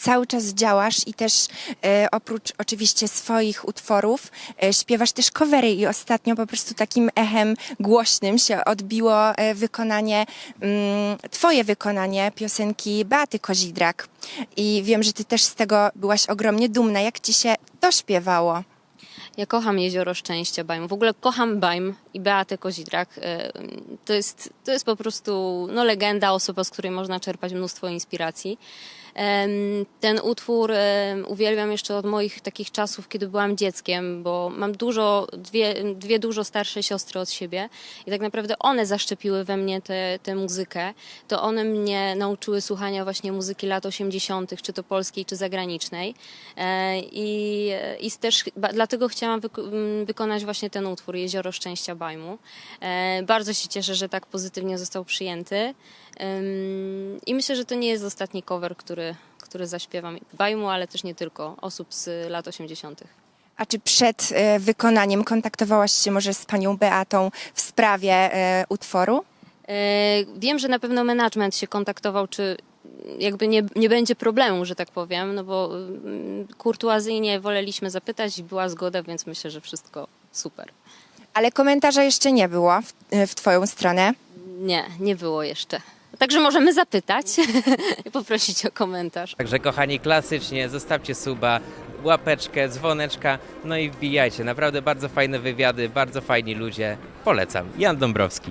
cały czas działasz i też e, oprócz oczywiście swoich utworów e, śpiewasz też covery i ostatnio po prostu takim echem głośnym się odbiło e, wykonanie, mm, twoje wykonanie piosenki Beaty Kozidrak. I wiem, że ty też z tego byłaś ogromnie dumna. Jak ci się to śpiewało? Ja kocham Jezioro Szczęścia Bajm. W ogóle kocham Bajm i Beatę Kozidrak. E, To jest, to jest po prostu no, legenda, osoba, z której można czerpać mnóstwo inspiracji. Ten utwór uwielbiam jeszcze od moich takich czasów, kiedy byłam dzieckiem, bo mam dużo, dwie, dwie dużo starsze siostry od siebie i tak naprawdę one zaszczepiły we mnie tę muzykę. To one mnie nauczyły słuchania właśnie muzyki lat 80., czy to polskiej, czy zagranicznej. E, I, i też dlatego chciałam wykonać właśnie ten utwór Jezioro Szczęścia Bajmu. E, Bardzo się cieszę, że tak pozytywnie został przyjęty. I myślę, że to nie jest ostatni cover, który, który zaśpiewam Bajmu, ale też nie tylko, osób z lat 80. A czy przed e, wykonaniem kontaktowałaś się może z panią Beatą w sprawie e, utworu? E, Wiem, że na pewno management się kontaktował, czy jakby nie, nie będzie problemu, że tak powiem, no bo mm, kurtuazyjnie woleliśmy zapytać i była zgoda, więc myślę, że wszystko super. Ale komentarza jeszcze nie było w, e, w twoją stronę. Nie, nie było jeszcze. Także możemy zapytać i poprosić o komentarz. Także kochani, klasycznie zostawcie suba, łapeczkę, dzwoneczka, no i wbijajcie. Naprawdę bardzo fajne wywiady, bardzo fajni ludzie. Polecam. Jan Dąbrowski.